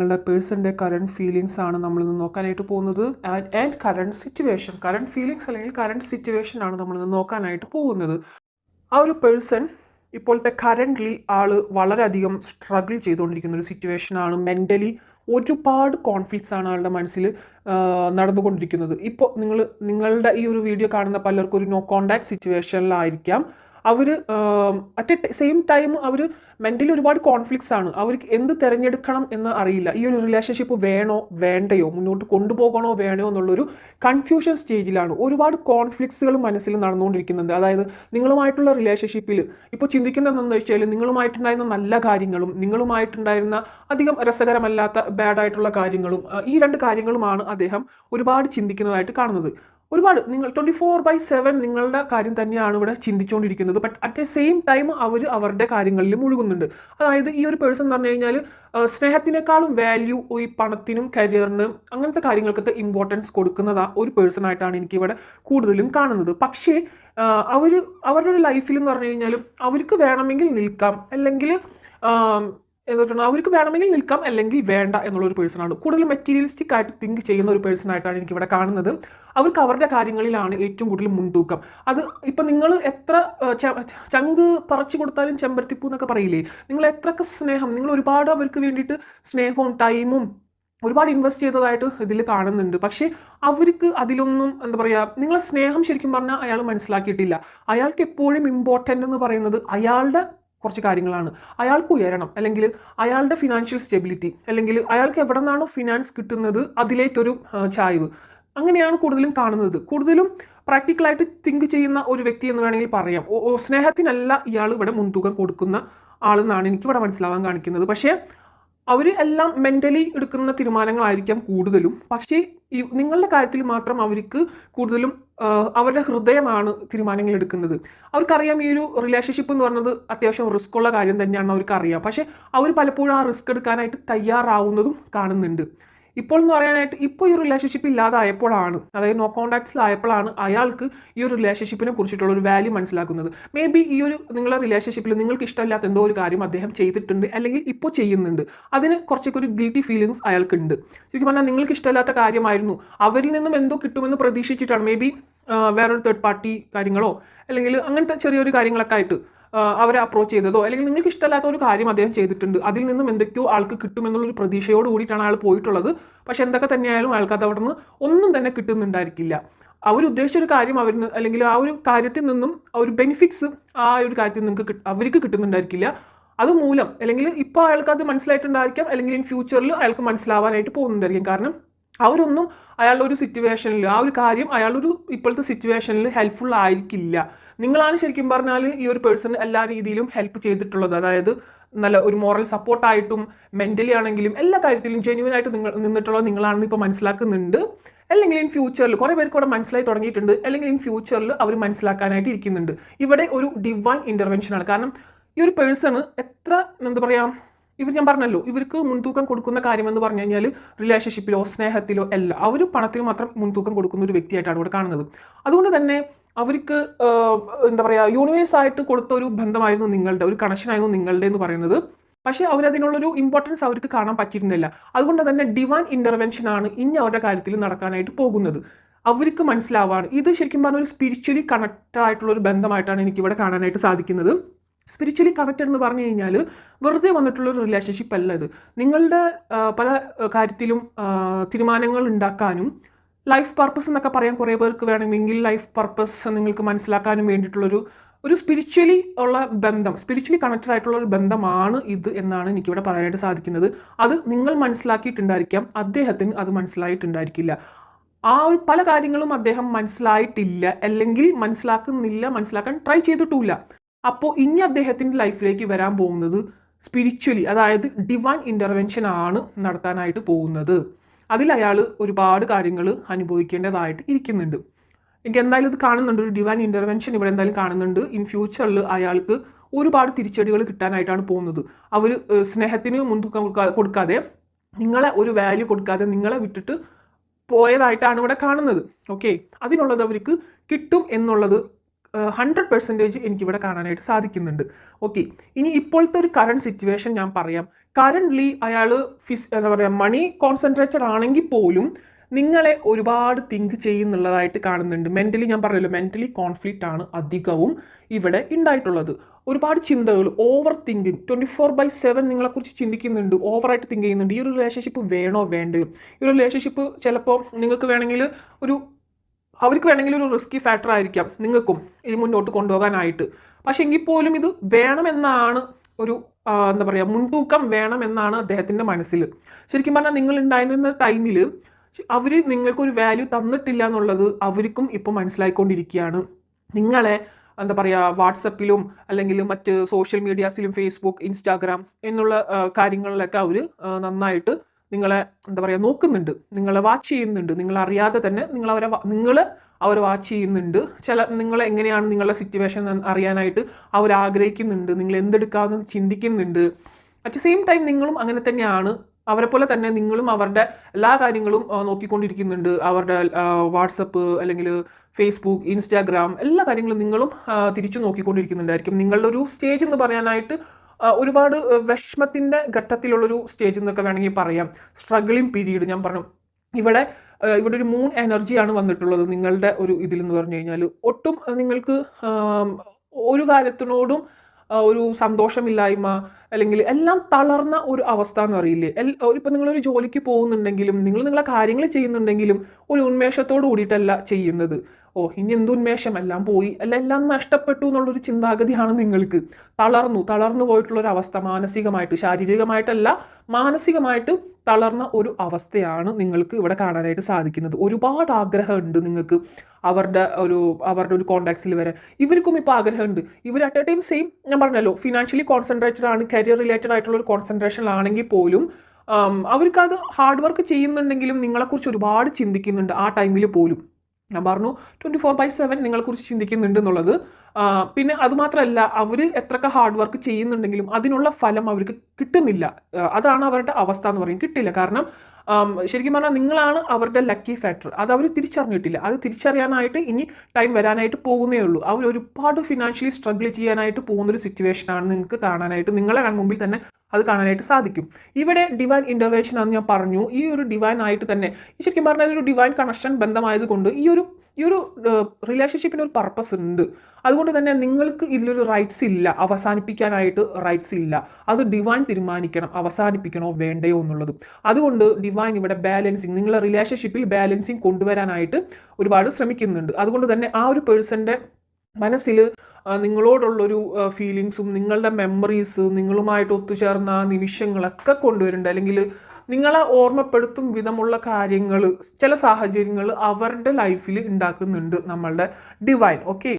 നിങ്ങളുടെ പേഴ്സന്റെ current feelings ആണ് നമ്മൾ ഇന്ന് നോക്കാനായിട്ട് പോകുന്നത്. And and current situation current feelings അല്ലെങ്കിൽ കറണ്ട് സിറ്റുവേഷൻ ആണ് നമ്മൾ ഇന്ന് നോക്കാനായിട്ട് പോകുന്നത്. ആ ഒരു പേഴ്സൺ ഇപ്പോഴത്തെ കറന്റ്ലി ആൾ വളരെയധികം സ്ട്രഗിൾ ചെയ്തുകൊണ്ടിരിക്കുന്ന ഒരു സിറ്റുവേഷനാണ് മെന്റലി ഒരുപാട് കോൺഫ്ലിക്ട്സ് ആണ് ആളുടെ മനസ്സിൽ നടന്നുകൊണ്ടിരിക്കുന്നത്. ഇപ്പോൾ നിങ്ങൾ നിങ്ങളുടെ ഈ ഒരു വീഡിയോ കാണുന്ന പലർക്കും ഒരു നോ കോണ്ടാക്ട് സിറ്റുവേഷനിലായിരിക്കാം അവർ അറ്റ് എ സെയിം ടൈം അവർ മെന്റലി ഒരുപാട് കോൺഫ്ലിക്ട്സ് ആണ്. അവർക്ക് എന്ത് തിരഞ്ഞെടുക്കണം എന്ന് അറിയില്ല. ഈ ഒരു റിലേഷൻഷിപ്പ് വേണോ വേണ്ടയോ മുന്നോട്ട് കൊണ്ടുപോകണോ വേണോ എന്നുള്ളൊരു കൺഫ്യൂഷൻ സ്റ്റേജിലാണ് ഒരുപാട് കോൺഫ്ലിക്ട്സുകൾ മനസ്സിൽ നടന്നുകൊണ്ടിരിക്കുന്നുണ്ട്. അതായത് നിങ്ങളുമായിട്ടുള്ള റിലേഷൻഷിപ്പിൽ ഇപ്പോൾ ചിന്തിക്കുന്നത് എന്താണെന്ന് വെച്ചാൽ നിങ്ങളുമായിട്ടുണ്ടായിരുന്ന നല്ല കാര്യങ്ങളും നിങ്ങളുമായിട്ടുണ്ടായിരുന്ന അധികം രസകരമല്ലാത്ത ബാഡായിട്ടുള്ള കാര്യങ്ങളും ഈ രണ്ട് കാര്യങ്ങളുമാണ് അദ്ദേഹം ഒരുപാട് ചിന്തിക്കുന്നതായിട്ട് കാണുന്നത്. ഒരുപാട് നിങ്ങൾ ട്വന്റി ഫോർ ബൈ സെവൻ നിങ്ങളുടെ കാര്യം തന്നെയാണ് ഇവിടെ ചിന്തിച്ചുകൊണ്ടിരിക്കുന്നത് but at a same time അവർ അവരുടെ കാര്യങ്ങളിൽ മുഴുകുന്നുണ്ട്. അതായത് ഈ ഒരു പേഴ്സൺ എന്ന് പറഞ്ഞു കഴിഞ്ഞാൽ സ്നേഹത്തിനേക്കാളും വാല്യൂ ഈ പണത്തിനും കരിയറിനും അങ്ങനത്തെ കാര്യങ്ങൾക്കൊക്കെ ഇമ്പോർട്ടൻസ് കൊടുക്കുന്നത് ഒരു പേഴ്സൺ ആയിട്ടാണ് എനിക്കിവിടെ കൂടുതലും കാണുന്നത്. പക്ഷേ അവർ അവരുടെ ലൈഫിൽ എന്ന് പറഞ്ഞു കഴിഞ്ഞാൽ അവർക്ക് വേണമെങ്കിൽ നിൽക്കാം. അല്ലെങ്കിൽ എന്നിട്ടാണ് അവർക്ക് വേണമെങ്കിൽ നിൽക്കാം അല്ലെങ്കിൽ വേണ്ട എന്നുള്ളൊരു പേഴ്സണാണ് കൂടുതൽ മെറ്റീരിയലിസ്റ്റിക് ആയിട്ട് തിങ്ക് ചെയ്യുന്ന ഒരു പേഴ്സൺ ആയിട്ടാണ് എനിക്ക് ഇവിടെ കാണുന്നത്. അവർക്ക് അവരുടെ കാര്യങ്ങളിലാണ് ഏറ്റവും കൂടുതൽ മുൻതൂക്കം. അത് ഇപ്പം നിങ്ങൾ എത്ര ചങ്ക് പറിച്ചു കൊടുത്താലും ചെമ്പരത്തിപ്പൂ എന്നൊക്കെ പറയില്ലേ? നിങ്ങൾ എത്രയൊക്കെ സ്നേഹം നിങ്ങൾ ഒരുപാട് അവർക്ക് വേണ്ടിയിട്ട് സ്നേഹവും ടൈമും ഒരുപാട് ഇൻവെസ്റ്റ് ചെയ്തതായിട്ട് ഇതിൽ കാണുന്നുണ്ട്. പക്ഷേ അവർക്ക് അതിലൊന്നും എന്താ പറയുക നിങ്ങളെ സ്നേഹം ശരിക്കും പറഞ്ഞാൽ അയാൾ മനസ്സിലാക്കിയിട്ടില്ല. അയാൾക്ക് എപ്പോഴും ഇമ്പോർട്ടന്റ് എന്ന് പറയുന്നത് അയാളുടെ കുറച്ച് കാര്യങ്ങളാണ്. അയാൾക്ക് ഉയരണം അല്ലെങ്കിൽ അയാളുടെ ഫിനാൻഷ്യൽ സ്റ്റെബിലിറ്റി അല്ലെങ്കിൽ അയാൾക്ക് എവിടെ നിന്നാണോ ഫിനാൻസ് കിട്ടുന്നത് അതിലേക്കൊരു ചായ്വ്. അങ്ങനെയാണ് കൂടുതലും കാണുന്നത്. കൂടുതലും പ്രാക്ടിക്കലായിട്ട് തിങ്ക് ചെയ്യുന്ന ഒരു വ്യക്തി എന്ന് വേണമെങ്കിൽ പറയാം. സ്നേഹത്തിനല്ല ഇയാൾ ഇവിടെ മുൻതൂക്കം കൊടുക്കുന്ന ആളെന്നാണ് എനിക്കിവിടെ മനസ്സിലാവാൻ കാണിക്കുന്നത്. പക്ഷേ അവർ എല്ലാം മെന്റലി എടുക്കുന്ന തീരുമാനങ്ങളായിരിക്കാം കൂടുതലും. പക്ഷേ ഈ നിങ്ങളുടെ കാര്യത്തിൽ മാത്രം അവർക്ക് കൂടുതലും അവരുടെ ഹൃദയമാണ് തീരുമാനങ്ങൾ എടുക്കുന്നത്. അവർക്കറിയാം ഈ ഒരു റിലേഷൻഷിപ്പ് എന്ന് പറയുന്നത് അത്യാവശ്യം റിസ്ക് ഉള്ള കാര്യം തന്നെയാണ് അവർക്ക് അറിയാം പക്ഷേ അവർ പലപ്പോഴും ആ റിസ്ക് എടുക്കാനായിട്ട് തയ്യാറാവുന്നതും കാണുന്നുണ്ട്. ഇപ്പോൾ എന്ന് പറയാനായിട്ട് ഇപ്പോൾ ഈ റിലേഷൻഷിപ്പ് ഇല്ലാതായപ്പോഴാണ് അതായത് നോ കോൺടാക്ട്സിലായപ്പോഴാണ് അയാൾക്ക് ഈ ഒരു റിലേഷൻഷിപ്പിനെ കുറിച്ചിട്ടുള്ള ഒരു വാല്യൂ മനസ്സിലാക്കുന്നത്. മേ ബി ഈ ഒരു നിങ്ങളുടെ റിലേഷൻഷിപ്പിൽ നിങ്ങൾക്ക് ഇഷ്ടമില്ലാത്ത എന്തോ ഒരു കാര്യം അദ്ദേഹം ചെയ്തിട്ടുണ്ട് അല്ലെങ്കിൽ ഇപ്പോൾ ചെയ്യുന്നുണ്ട്. അതിന് കുറച്ചൊക്കെ ഒരു ഗിൽറ്റി ഫീലിങ്സ് അയാൾക്കുണ്ട്. ശരിക്കും പറഞ്ഞാൽ നിങ്ങൾക്ക് ഇഷ്ടമില്ലാത്ത കാര്യമായിരുന്നു. അവരിൽ നിന്നും എന്തോ കിട്ടുമെന്ന് പ്രതീക്ഷിച്ചിട്ടാണ്. മേ ബി വേറൊരു തേർഡ് പാർട്ടി കാര്യങ്ങളോ അല്ലെങ്കിൽ അങ്ങനത്തെ ചെറിയൊരു കാര്യങ്ങളൊക്കെ ആയിട്ട് അവരെ അപ്രോച്ച് ചെയ്തതോ അല്ലെങ്കിൽ നിങ്ങൾക്ക് ഇഷ്ടമല്ലാത്ത ഒരു കാര്യം അദ്ദേഹം ചെയ്തിട്ടുണ്ട് അതിൽ നിന്നും എന്തൊക്കെയോ ആൾക്ക് കിട്ടുമെന്നുള്ളൊരു പ്രതീക്ഷയോട് കൂടിയിട്ടാണ് അയാൾ പോയിട്ടുള്ളത്. പക്ഷെ എന്തൊക്കെ തന്നെയായാലും അത് അവിടെ നിന്ന് ഒന്നും തന്നെ കിട്ടുന്നുണ്ടായിരിക്കില്ല. അവർ ഉദ്ദേശിച്ച ഒരു കാര്യം അവർ അല്ലെങ്കിൽ ആ ഒരു കാര്യത്തിൽ നിന്നും ആ ഒരു ബെനിഫിറ്റ്സ് ആ ഒരു കാര്യത്തിൽ നിങ്ങൾക്ക് അവർക്ക് കിട്ടുന്നുണ്ടായിരിക്കില്ല. അതുമൂലം അല്ലെങ്കിൽ ഇപ്പോൾ അയാൾക്ക് അത് മനസ്സിലായിട്ടുണ്ടായിരിക്കാം അല്ലെങ്കിൽ ഇൻ ഫ്യൂച്ചറിൽ അയാൾക്ക് മനസ്സിലാവാനായിട്ട് പോകുന്നുണ്ടായിരിക്കും. കാരണം അവരൊന്നും അയാളുടെ ഒരു സിറ്റുവേഷനിൽ ആ ഒരു കാര്യം അയാളൊരു ഇപ്പോഴത്തെ സിറ്റുവേഷനിൽ ഹെൽപ്ഫുൾ ആയിരിക്കില്ല. നിങ്ങളാണ് ശരിക്കും പറഞ്ഞാൽ ഈ ഒരു പേഴ്സൺ എല്ലാ രീതിയിലും ഹെൽപ്പ് ചെയ്തിട്ടുള്ളത്. അതായത് നല്ല ഒരു മോറൽ സപ്പോർട്ടായിട്ടും മെന്റലി ആണെങ്കിലും എല്ലാ കാര്യത്തിലും ജെന്യൂൻ ആയിട്ട് നിങ്ങൾ നിന്നിട്ടുള്ളത് നിങ്ങളാണെന്ന് ഇപ്പോൾ മനസ്സിലാക്കുന്നുണ്ട്. അല്ലെങ്കിൽ ഇൻ ഫ്യൂച്ചറിൽ കുറേ പേർക്ക് ഇവിടെ മനസ്സിലായി തുടങ്ങിയിട്ടുണ്ട്. അല്ലെങ്കിൽ ഇൻ ഫ്യൂച്ചറിൽ അവർ മനസ്സിലാക്കാനായിട്ട് ഇരിക്കുന്നുണ്ട്. ഇവിടെ ഒരു ഡിവൈൻ ഇന്റർവെൻഷനാണ് കാരണം ഈ ഒരു പേഴ്സണ് എത്ര എന്താ പറയുക ഇവർ ഞാൻ പറഞ്ഞല്ലോ ഇവർക്ക് മുൻതൂക്കം കൊടുക്കുന്ന കാര്യം എന്ന് പറഞ്ഞു കഴിഞ്ഞാൽ റിലേഷൻഷിപ്പിലോ സ്നേഹത്തിലോ എല്ലാം അവർ പണത്തിന് മാത്രം മുൻതൂക്കം കൊടുക്കുന്ന ഒരു വ്യക്തിയായിട്ടാണ് ഇവിടെ കാണുന്നത്. അതുകൊണ്ട് തന്നെ അവർക്ക് എന്താ പറയുക യൂണിവേഴ്സ് ആയിട്ട് കൊടുത്ത ഒരു ബന്ധമായിരുന്നു നിങ്ങളുടെ ഒരു കണക്ഷനായിരുന്നു നിങ്ങളുടെ എന്ന് പറയുന്നത്. പക്ഷേ അവരതിനുള്ളൊരു ഇമ്പോർട്ടൻസ് അവർക്ക് കാണാൻ പറ്റിയിരുന്നില്ല. അതുകൊണ്ട് തന്നെ ഡിവാൻ ഇന്റർവെൻഷൻ ആണ് ഇനി അവരുടെ കാര്യത്തിൽ നടക്കാനായിട്ട് പോകുന്നത്. അവർക്ക് മനസ്സിലാവാണ്. ഇത് ശരിക്കും പറഞ്ഞാൽ ഒരു സ്പിരിച്വലി കണക്റ്റ് ആയിട്ടുള്ള ഒരു ബന്ധമായിട്ടാണ് എനിക്കിവിടെ കാണാനായിട്ട് സാധിക്കുന്നത്. സ്പിരിച്വലി കണക്റ്റഡ് എന്ന് പറഞ്ഞു കഴിഞ്ഞാൽ വെറുതെ വന്നിട്ടുള്ള ഒരു റിലേഷൻഷിപ്പ് അല്ല ഇത്. നിങ്ങളുടെ പല കാര്യത്തിലും തീരുമാനങ്ങൾ ഉണ്ടാക്കാനും ലൈഫ് പർപ്പസ് എന്നൊക്കെ പറയാൻ കുറേ പേർക്ക് വേണമെങ്കിൽ ലൈഫ് പർപ്പസ് നിങ്ങൾക്ക് മനസ്സിലാക്കാനും വേണ്ടിയിട്ടുള്ളൊരു ഒരു സ്പിരിച്വലി ഉള്ള ബന്ധം സ്പിരിച്വലി കണക്റ്റഡ് ആയിട്ടുള്ള ഒരു ബന്ധമാണ് ഇത് എന്നാണ് എനിക്കിവിടെ പറയാനായിട്ട് സാധിക്കുന്നത്. അത് നിങ്ങൾ മനസ്സിലാക്കിയിട്ടുണ്ടായിരിക്കാം അദ്ദേഹത്തിന് അത് മനസ്സിലായിട്ടുണ്ടായിരിക്കില്ല. ആ ഒരു പല കാര്യങ്ങളും അദ്ദേഹം മനസ്സിലായിട്ടില്ല അല്ലെങ്കിൽ മനസ്സിലാക്കുന്നില്ല മനസ്സിലാക്കാൻ ട്രൈ ചെയ്തിട്ടുമില്ല. അപ്പോൾ ഇനി അദ്ദേഹത്തിന്റെ ലൈഫിലേക്ക് വരാൻ പോകുന്നത് സ്പിരിച്വലി അതായത് ഡിവൈൻ ഇന്റർവെൻഷൻ ആണ് നടത്താനായിട്ട് പോകുന്നത്. അതിൽ അയാൾ ഒരുപാട് കാര്യങ്ങൾ അനുഭവിക്കേണ്ടതായിട്ട് ഇരിക്കുന്നുണ്ട്. എനിക്ക് എന്തായാലും ഇത് കാണുന്നുണ്ട്. ഒരു ഡിവൈൻ ഇന്റർവെൻഷൻ ഇവിടെ എന്തായാലും കാണുന്നുണ്ട്. ഇൻ ഫ്യൂച്ചറിൽ അയാൾക്ക് ഒരുപാട് തിരിച്ചടികൾ കിട്ടാനായിട്ടാണ് പോകുന്നത്. അവർ സ്നേഹത്തിന് മുൻതൂക്കം കൊടുക്കാ- കൊടുക്കാതെ നിങ്ങളെ ഒരു വാല്യൂ കൊടുക്കാതെ നിങ്ങളെ വിട്ടിട്ട് പോയതായിട്ടാണ് ഇവിടെ കാണുന്നത്. ഓക്കെ അതിനുള്ളത് അവർക്ക് കിട്ടും എന്നുള്ളത് ഹൺഡ്രഡ് പെർസെന്റേജ് എനിക്കിവിടെ കാണാനായിട്ട് സാധിക്കുന്നുണ്ട്. ഓക്കെ ഇനി ഇപ്പോഴത്തെ ഒരു കറണ്ട് സിറ്റുവേഷൻ ഞാൻ പറയാം. കറന്റ്ലി അയാൾ ഫിസ് എന്താ പറയുക മണി കോൺസെൻട്രേറ്റഡ് ആണെങ്കിൽ പോലും നിങ്ങളെ ഒരുപാട് തിങ്ക് ചെയ്യുന്നുള്ളതായിട്ട് കാണുന്നുണ്ട്. മെന്റലി ഞാൻ പറഞ്ഞല്ലോ മെന്റലി കോൺഫ്ലിക്റ്റ് ആണ് അധികവും ഇവിടെ ഉണ്ടായിട്ടുള്ളത് ഒരുപാട് ചിന്തകൾ over thinking twenty four by seven നിങ്ങളെക്കുറിച്ച് ചിന്തിക്കുന്നുണ്ട് ഓവറായിട്ട് തിങ്ക് ചെയ്യുന്നുണ്ട്. ഈ ഒരു റിലേഷൻഷിപ്പ് വേണോ വേണ്ടയോ? ഈ ഒരു റിലേഷൻഷിപ്പ് ചിലപ്പോൾ നിങ്ങൾക്ക് വേണമെങ്കിൽ ഒരു അവർക്ക് വേണമെങ്കിൽ ഒരു റിസ്കി ഫാക്ടർ ആയിരിക്കാം നിങ്ങൾക്കും ഈ മുന്നോട്ട് കൊണ്ടുപോകാനായിട്ട്. പക്ഷേ എങ്കിൽ പോലും ഇത് വേണമെന്നാണ് ഒരു എന്താ പറയുക മുൻതൂക്കം വേണമെന്നാണ് അദ്ദേഹത്തിന്റെ മനസ്സിൽ. ശരിക്കും പറഞ്ഞാൽ നിങ്ങൾ ഉണ്ടായിരുന്ന ടൈമിൽ അവർ നിങ്ങൾക്കൊരു വാല്യൂ തന്നിട്ടില്ല എന്നുള്ളത് അവർക്കും ഇപ്പോൾ മനസ്സിലായിക്കൊണ്ടിരിക്കുകയാണ്. നിങ്ങളെ എന്താ പറയുക വാട്സപ്പിലും അല്ലെങ്കിൽ മറ്റ് സോഷ്യൽ മീഡിയാസിലും ഫേസ്ബുക്ക് ഇൻസ്റ്റാഗ്രാം എന്നുള്ള കാര്യങ്ങളിലൊക്കെ അവർ നന്നായിട്ട് നിങ്ങളെ എന്താ പറയുക നോക്കുന്നുണ്ട്. നിങ്ങളെ വാച്ച് ചെയ്യുന്നുണ്ട്. നിങ്ങൾ അറിയാതെ തന്നെ നിങ്ങൾ അവരെ നിങ്ങൾ അവർ വാച്ച് ചെയ്യുന്നുണ്ട്. ചില നിങ്ങൾ എങ്ങനെയാണ് നിങ്ങളുടെ സിറ്റുവേഷൻ അറിയാനായിട്ട് അവർ ആഗ്രഹിക്കുന്നുണ്ട്. നിങ്ങൾ എന്തെടുക്കാമെന്ന് ചിന്തിക്കുന്നുണ്ട്. അറ്റ് സെയിം ടൈം നിങ്ങളും അങ്ങനെ തന്നെയാണ്. അവരെ പോലെ തന്നെ നിങ്ങളും അവരുടെ എല്ലാ കാര്യങ്ങളും നോക്കിക്കൊണ്ടിരിക്കുന്നുണ്ട്. അവരുടെ വാട്സപ്പ് അല്ലെങ്കിൽ ഫേസ്ബുക്ക് ഇൻസ്റ്റാഗ്രാം എല്ലാ കാര്യങ്ങളും നിങ്ങളും തിരിച്ചു നോക്കിക്കൊണ്ടിരിക്കുന്നുണ്ടായിരിക്കും. നിങ്ങളുടെ ഒരു സ്റ്റേജ് എന്ന് പറയാനായിട്ട് ഒരുപാട് വിഷമത്തിന്റെ ഘട്ടത്തിലുള്ളൊരു സ്റ്റേജ് എന്നൊക്കെ വേണമെങ്കിൽ പറയാം. സ്ട്രഗിളിങ് പീരീഡ് ഞാൻ പറഞ്ഞു. ഇവിടെ ഇവിടെ ഒരു മൂൺ എനർജിയാണ് വന്നിട്ടുള്ളത് നിങ്ങളുടെ ഒരു ഇതിൽ എന്ന് പറഞ്ഞു കഴിഞ്ഞാൽ ഒട്ടും നിങ്ങൾക്ക് ഒരു കാര്യത്തിനോടും ഒരു സന്തോഷമില്ലായ്മ അല്ലെങ്കിൽ എല്ലാം തളർന്ന ഒരു അവസ്ഥ എന്ന് അറിയില്ലേ? എൽ ഇപ്പം നിങ്ങളൊരു ജോലിക്ക് പോകുന്നുണ്ടെങ്കിലും നിങ്ങൾ നിങ്ങളെ കാര്യങ്ങൾ ചെയ്യുന്നുണ്ടെങ്കിലും ഒരു ഉന്മേഷത്തോട് കൂടിയിട്ടല്ല ചെയ്യുന്നത്. ഓ ഇനി എന്തുന്മേഷം എല്ലാം പോയി? അല്ല എല്ലാം നഷ്ടപ്പെട്ടു എന്നുള്ളൊരു ചിന്താഗതിയാണ് നിങ്ങൾക്ക്. തളർന്നു തളർന്നു പോയിട്ടുള്ള ഒരു അവസ്ഥ മാനസികമായിട്ട് ശാരീരികമായിട്ടല്ല മാനസികമായിട്ട് തളർന്ന ഒരു അവസ്ഥയാണ് നിങ്ങൾക്ക് ഇവിടെ കാണാനായിട്ട് സാധിക്കുന്നത്. ഒരുപാട് ആഗ്രഹമുണ്ട് നിങ്ങൾക്ക് അവരുടെ ഒരു അവരുടെ ഒരു കോണ്ടാക്ട്സിൽ വരെ ഇവർക്കും ഇപ്പോൾ ആഗ്രഹമുണ്ട്. ഇവർ അറ്റ് എ ടൈം സെയിം ഞാൻ പറഞ്ഞല്ലോ ഫിനാൻഷ്യലി കോൺസെൻട്രേറ്റഡ് ആണ് കരിയർ റിലേറ്റഡ് ആയിട്ടുള്ള ഒരു കോൺസെൻട്രേഷനിലാണെങ്കിൽ പോലും അവർക്കത് ഹാർഡ് വർക്ക് ചെയ്യുന്നുണ്ടെങ്കിലും നിങ്ങളെക്കുറിച്ച് ഒരുപാട് ചിന്തിക്കുന്നുണ്ട് ആ ടൈമിൽ പോലും. ഞാൻ പറഞ്ഞു ട്വന്റി ഫോർ ബൈ സെവൻ നിങ്ങളെക്കുറിച്ച് ചിന്തിക്കുന്നുണ്ട് എന്നുള്ളത് പിന്നെ അതുമാത്രമല്ല അവർ എത്രയൊക്കെ ഹാർഡ് വർക്ക് ചെയ്യുന്നുണ്ടെങ്കിലും അതിനുള്ള ഫലം അവർക്ക് കിട്ടുന്നില്ല. അതാണ് അവരുടെ അവസ്ഥ എന്ന് പറയും. കിട്ടില്ല. കാരണം ശരിക്കും പറഞ്ഞാൽ നിങ്ങളാണ് അവരുടെ ലക്കി ഫാക്ടർ അത് അവർ തിരിച്ചറിഞ്ഞിട്ടില്ല. അത് തിരിച്ചറിയാനായിട്ട് ഇനി ടൈം വരാനായിട്ട് പോകുന്നേ ഉള്ളൂ. അവർ ഒരുപാട് ഫിനാൻഷ്യലി സ്ട്രഗിൾ ചെയ്യാനായിട്ട് പോകുന്നൊരു സിറ്റുവേഷനാണ് നിങ്ങൾക്ക് കാണാനായിട്ട് നിങ്ങളെ കൺമുമ്പിൽ തന്നെ അത് കാണാനായിട്ട് സാധിക്കും. ഇവിടെ ഡിവൈൻ ഇന്റർവേഷൻ ആണെന്ന് ഞാൻ പറഞ്ഞു. ഈ ഒരു ഡിവൈൻ ആയിട്ട് തന്നെ ശരിക്കും പറഞ്ഞാൽ ഒരു ഡിവൈൻ കണക്ഷൻ ബന്ധമായതുകൊണ്ട് ഈ ഒരു ഈ ഒരു റിലേഷൻഷിപ്പിന് ഒരു പർപ്പസ് ഉണ്ട്. അതുകൊണ്ട് തന്നെ നിങ്ങൾക്ക് ഇതിലൊരു റൈറ്റ്സ് ഇല്ല. അവസാനിപ്പിക്കാനായിട്ട് റൈറ്റ്സ് ഇല്ല. അത് ഡിവൈൻ തീരുമാനിക്കണം. അവസാനിപ്പിക്കണോ വേണ്ടയോ എന്നുള്ളത്. അതുകൊണ്ട് ഡിവൈൻ ഇവിടെ ബാലൻസിങ് നിങ്ങളുടെ റിലേഷൻഷിപ്പിൽ ബാലൻസിങ് കൊണ്ടുവരാനായിട്ട് ഒരുപാട് ശ്രമിക്കുന്നുണ്ട്. അതുകൊണ്ട് തന്നെ ആ ഒരു പേഴ്സന്റെ മനസ്സിൽ നിങ്ങളോടുള്ളൊരു ഫീലിങ്സും നിങ്ങളുടെ മെമ്മറീസ് നിങ്ങളുമായിട്ട് ഒത്തുചേർന്ന നിമിഷങ്ങളൊക്കെ കൊണ്ടുവരുന്നുണ്ട് അല്ലെങ്കിൽ നിങ്ങളെ ഓർമ്മപ്പെടുത്തും വിധമുള്ള കാര്യങ്ങൾ ചില സാഹചര്യങ്ങൾ അവരുടെ ലൈഫിൽ ഉണ്ടാക്കുന്നുണ്ട് നമ്മളുടെ ഡിവൈൻ ഓക്കെ